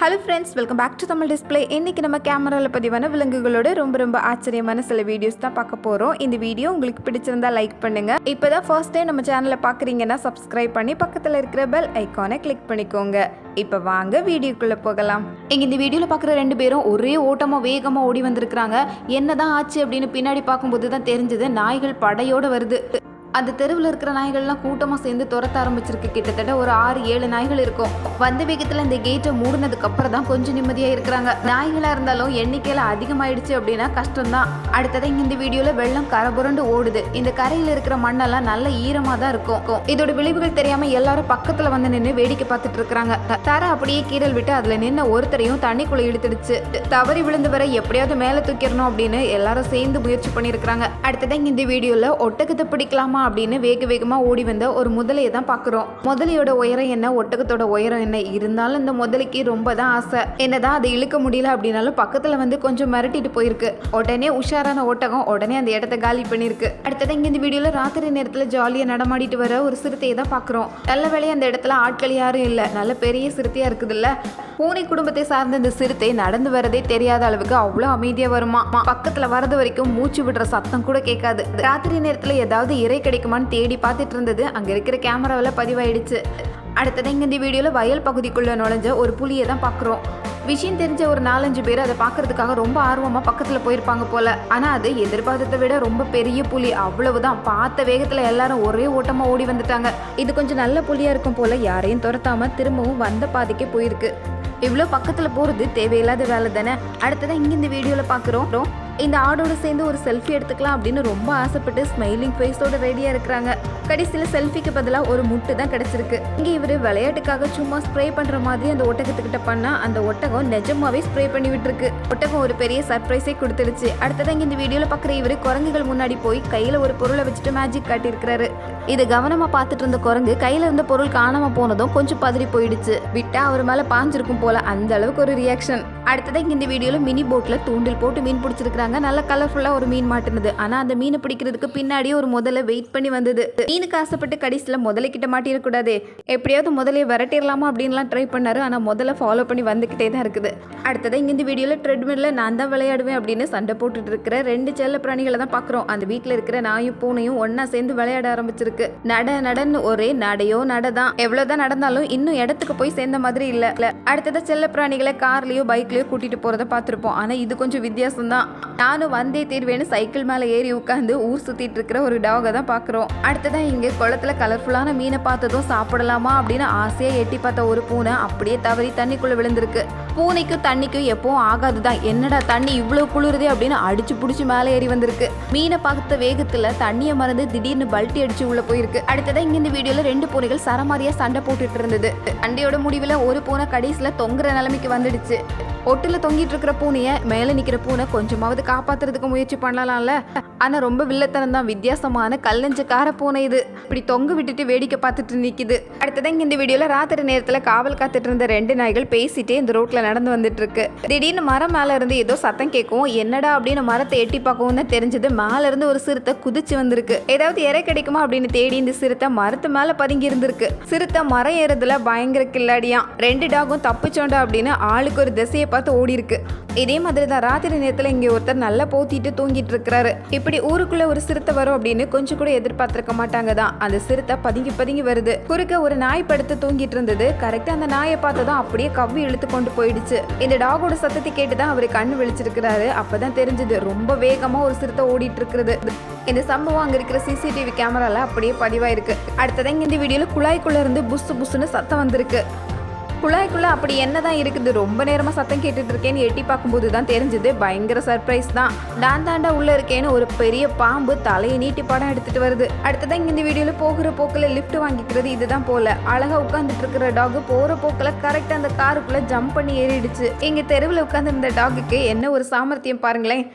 Hello friends welcome back to Tamil display இன்றைக்கி நம்ம கேமராவில் பதிவான விலங்குகளோட ரொம்ப ரொம்ப ஆச்சரியமான சில வீடியோஸ் தான் பார்க்க போகிறோம் இந்த வீடியோ உங்களுக்கு பிடிச்சிருந்தா லைக் பண்ணுங்கள் இப்போ தான் ஃபர்ஸ்ட் டைம் நம்ம சேனலை பார்க்குறீங்கன்னா சப்ஸ்கிரைப் பண்ணி பக்கத்தில் இருக்கிற பெல் ஐக்கானை கிளிக் பண்ணிக்கோங்க. இப்போ வாங்க வீடியோக்குள்ளே போகலாம். இங்கே இந்த வீடியோவில் பார்க்குற ரெண்டு பேரும் ஒரே ஓட்டமாக வேகமாக ஓடி வந்திருக்கிறாங்க. என்னதான் ஆச்சு அப்படின்னு பின்னாடி பார்க்கும்போது தான் தெரிஞ்சது நாய்கள் படையோடு வருது. அந்த தெருவில் இருக்கிற நாய்கள்லாம் கூட்டமாக சேர்ந்து துரத்த ஆரம்பிச்சிருக்கு. கிட்டத்தட்ட ஒரு ஆறு ஏழு நாய்கள் இருக்கும். வந்த வேகத்தில் இந்த கேட்டை மூடினதுக்கு அப்புறம் தான் கொஞ்சம் நிம்மதியாக இருக்கிறாங்க. நாய்களாக இருந்தாலும் எண்ணிக்கையில் அதிகமாயிடுச்சு அப்படின்னா கஷ்டம்தான். அடுத்தது இங்க இந்த வீடியோவில் வெள்ளம் கரபுரண்டு ஓடுது. இந்த கரையில் இருக்கிற மண்ணெல்லாம் நல்ல ஈரமாக தான் இருக்கும். இதோட விளைவுகள் தெரியாமல் எல்லாரும் பக்கத்தில் வந்து நின்று வேடிக்கை பார்த்துட்டு இருக்கிறாங்க. தர அப்படியே கீரல் விட்டு அதில் நின்று ஒருத்தரையும் தண்ணிக்குள்ளே இழுத்துடுச்சு. தவறி விழுந்து வர எப்படியாவது மேலே தூக்கிடணும் அப்படின்னு எல்லாரும் சேர்ந்து முயற்சி பண்ணியிருக்கிறாங்க. அடுத்ததான் இந்த வீடியோவில் ஒட்டகத்தை பிடிக்கலாமா அப்படின்னு வேக வேகமாக ஓடி வந்த ஒரு முதலையை தான் பார்க்குறோம் முதலையோட உயரம் என்ன ஒட்டகத்தோட உயரம் என்ன? இருந்தாலும் இந்த முதலைக்கு ரொம்ப தான் ஆசை. என்னதான் அதை இழுக்க முடியல அப்படின்னாலும் பக்கத்தில் வந்து கொஞ்சம் மிரட்டிட்டு போயிருக்கு. உடனே உஷாரான ஒட்டகம் உடனே அந்த இடத்த காலி பண்ணியிருக்கு அடுத்தது இங்கே இந்த வீடியோவில் ராத்திரி நேரத்தில் ஜாலியாக நடமாடிட்டு வர ஒரு சிறுத்தையை தான் பார்க்குறோம் நல்ல வேலையை அந்த இடத்துல ஆட்கள் யாரும் இல்லை. நல்ல பெரிய சிறுத்தையாக இருக்குதுல்ல. பூனை குடும்பத்தை சார்ந்த இந்த சிறுத்தை நடந்து வரதே தெரியாத அளவுக்கு அவ்வளோ அமைதியாக வருமா? பக்கத்தில் வரது வரைக்கும் மூச்சு விடுற சத்தம் கூட கேட்காது. ராத்திரி நேரத்தில் ஏதாவது இறை கிடைக்குமான்னு தேடி பார்த்துட்டு இருந்தது. அங்கே இருக்கிற கேமராவில் பதிவாயிடுச்சு. அடுத்தது இங்கே இந்த வீடியோவில் வயல் பகுதிக்குள்ளே நுழைஞ்ச ஒரு புலியை தான் பார்க்குறோம். விஷயம் தெரிஞ்ச ஒரு நாலஞ்சு பேர் அதை பார்க்கறதுக்காக ரொம்ப ஆர்வமாக பக்கத்தில் போயிருப்பாங்க போல. ஆனால் அது எதிர்பார்த்ததை விட ரொம்ப பெரிய புலி. அவ்வளவுதான். பார்த்த வேகத்தில் எல்லாரும் ஒரே ஓட்டமாக ஓடி வந்துட்டாங்க. இது கொஞ்சம் நல்ல புலியாக இருக்கும் போல யாரையும் துரத்தாம திரும்பவும் வந்த பாதைக்கே போயிருக்கு. இவ்வளோ பக்கத்தில் போகிறது தேவையில்லாத வேலை தானே. அடுத்ததான் இங்கே இந்த வீடியோவில் பார்க்குறோம். இந்த ஆடோட சேர்ந்து ஒரு செல்ஃபி எடுத்துக்கலாம் அப்படின்னு ரொம்ப ஆசைப்பட்டு ஸ்மைலிங் ஃபேஸோட ரெடியாக இருக்கிறாங்க. கடைசியில் செல்ஃபிக்கு பதிலாக ஒரு முட்டு தான் கிடச்சிருக்கு. இங்கே இவர் விளையாட்டுக்காக சும்மா ஸ்ப்ரே பண்ணுற மாதிரி அந்த ஒட்டகத்துக்கிட்ட பண்ணால் அந்த ஒட்டகம் நிஜமாவே ஸ்ப்ரே பண்ணி விட்டுருக்கு. ஒட்டகம் ஒரு பெரிய சர்ப்ரைஸே கொடுத்துருச்சு அடுத்ததான் இங்கே இந்த வீடியோவில் பார்க்குற இவர் குரங்குகள் முன்னாடி போய் கையில் ஒரு பொருளை வச்சுட்டு மேஜிக் காட்டியிருக்கிறாரு. இது கவனமாக பார்த்துட்டு இருந்த குரங்கு கையில் இருந்த பொருள் காணாமல் போனதும் கொஞ்சம் பதறி போயிடுச்சு. விட்டா அவர் மேலே பாஞ்சிருக்கும் போல அந்த அளவுக்கு ஒரு ரியாக்ஷன் அடுத்ததான் இங்க இந்த வீடியோவில் மினி போட்டில் தூண்டில் போட்டு மீன் பிடிச்சிருக்காங்க நல்ல கலர்ஃபுல்லாக ஒரு மீன் மாட்டினது. ஆனால் அந்த மீனை பிடிக்கிறதுக்கு பின்னாடியே ஒரு முதல்ல வெயிட் பண்ணி வந்தது. மீனுக்கு ஆசைப்பட்டு கடைசியில் முதல்ல கிட்ட மாட்டிடக்கூடாது எப்படியாவது முதலையை விரட்டிடலாமா அப்படின்லாம் ட்ரை பண்ணாரு. ஆனால் முதல்ல ஃபாலோ பண்ணி வந்துக்கிட்டே தான் இருக்குது. அடுத்ததான் இங்க இந்த வீடியோவில் ட்ரெட்மில்ல நான் தான் விளையாடுவேன் அப்படின்னு சண்டை போட்டுட்டு இருக்கிற ரெண்டு செல்ல பிராணிகளை தான் பார்க்குறோம். அந்த வீட்டில் இருக்கிற நாயும் பூனையும் ஒன்னா சேர்ந்து விளையாட ஆரம்பிச்சிருக்கு. நட நடன்னு ஒரே நடையோ நடதான். எவ்வளவுதான் நடந்தாலும் இன்னும் இடத்துக்கு போய் சேர்ந்த மாதிரி இல்ல. அடுத்ததா செல்ல பிராணிகளை கார்லேயோ பைக்லயோ கூட்டிட்டு போகிறத பார்த்துருப்போம். ஆனால் இது கொஞ்சம் வித்தியாசம் தான் நானும் வந்தே தீர்வேன்னு சைக்கிள் மேலே ஏறி உட்காந்து ஊர் சுற்றிட்டு இருக்கிற ஒரு டாகை தான் பார்க்குறோம் அடுத்ததான் இங்கே குளத்துல கலர்ஃபுல்லான மீனை பார்த்ததும் சாப்பிடலாமா அப்படின்னு ஆசையாக எட்டி பார்த்த ஒரு பூனை அப்படியே தவறி தண்ணிக்குள்ளே விழுந்திருக்கு. பூனைக்கும் தண்ணிக்கும் எப்பவும் ஆகாது தான் என்னடா தண்ணி இவ்வளோ குளிருதே அப்படின்னு அடிச்சு பிடிச்சி மேலே ஏறி வந்திருக்கு. மீனை பார்த்த வேகத்தில் தண்ணியை மறந்து திடீர்னு பல்ட்டி அடிச்சு உள்ள போயிருக்கு. அடுத்ததான் இங்க இந்த வீடியோவில் ரெண்டு பூனைகள் சரமாரியா சண்டை போட்டுட்டு இருந்தது. சண்டையோட முடிவில் ஒரு பூனை கடைசியில் தொங்குற நிலைமைக்கு வந்துடுச்சு. ஒட்டில் தொங்கிட்டு இருக்கிற பூனையை மேலே நிற்கிற பூனை கொஞ்சமாவது காப்பாத்துறதுக்கு முயற்சி பண்ணலாம்ல. ஆனால் ரொம்ப வில்லத்தனம் தான் வித்தியாசமான கல்லஞ்சக்கார பூனை இது. இப்படி தொங்க விட்டுட்டு வேடிக்கை பார்த்துட்டு நிற்கிது அடுத்ததான் இந்த வீடியோவில் ராத்திரி நேரத்தில் காவல் காத்துட்டு இருந்த ரெண்டு நாய்கள் பேசிட்டே இந்த ரோட்ல நடந்து வந்துட்டு இருக்கு திடீர்னு மரம் மேலே இருந்து ஏதோ சத்தம் கேட்கும் என்னடா அப்படின்னு மரத்தை எட்டி பார்க்கவும் தான் தெரிஞ்சது. மேல இருந்து ஒரு சிறுத்தை குதிச்சு வந்திருக்கு. ஏதாவது இறை கிடைக்குமா? அப்படின்னு தேடி இந்த சிறுத்தை மரத்து மேலே பதுங்கி இருந்திருக்கு. சிறுத்தை மரம் ஏறதுல பயங்கர கில்லாடியாம். ரெண்டு டாகும் தப்பிச்சோண்டா அப்படின்னு ஆளுக்கு ஒரு திசையை பார்த்து ஓடி இருக்கு இதே மாதிரி தான் ராத்திரி நேரத்தில் இங்கே ஒருத்தர் நல்லா போத்திட்டு தூங்கிட்டு இருக்கிறாரு. இப்படி ஊருக்குள்ள ஒரு சிறுத்தை வரும் அப்படின்னு கொஞ்சம் கூட எதிர்பார்த்திருக்க மாட்டாங்க தான் அந்த சிறுத்தை பதுங்கி பதுங்கி வருது. குறுக்க ஒரு நாய் படுத்து தூங்கிட்டு இருந்தது. கரெக்டா அந்த நாயை பார்த்ததும் அப்படியே கவ்வி இழுத்து கொண்டு போயிடுச்சு. இந்த டாகோட சத்தத்தை கேட்டு தான் அவர் கண்ணு விழிச்சிருக்கிறாரு. அப்பதான் தெரிஞ்சது ரொம்ப வேகமா ஒரு சிறுத்தை ஓடிட்டு இருக்கிறது. இந்த சம்பவம் அங்க இருக்கிற சிசிடிவி கேமரால அப்படியே பதிவாயிருக்கு. அடுத்ததான் இந்த வீடியோல குழாய்க்குள்ள இருந்து புசு புசுன்னு சத்தம் வந்திருக்கு. குழாய்க்குள்ளே அப்படி என்ன தான் இருக்குது? ரொம்ப நேரமாக சத்தம் கேட்டுட்டு இருக்கேன்னு எட்டி பார்க்கும்போது தான் தெரிஞ்சது. பயங்கர சர்ப்ரைஸ் தான். நான் தாண்டா உள்ளே இருக்கேன்னு ஒரு பெரிய பாம்பு தலையை நீட்டி படம் எடுத்துகிட்டு வருது. அடுத்ததான் இங்கே இந்த வீடியோவில் போகிற போக்கில் லிஃப்ட் வாங்கிக்கிறது இதுதான் போல. அழகாக உட்காந்துட்டு இருக்கிற டாக் போகிற போக்கில் கரெக்டாக அந்த காருக்குள்ளே ஜம்ப் பண்ணி ஏறிடுச்சு. எங்கள் தெருவில் உட்காந்துருந்த டாகுக்கு என்ன ஒரு சாமர்த்தியம் பாருங்களேன்.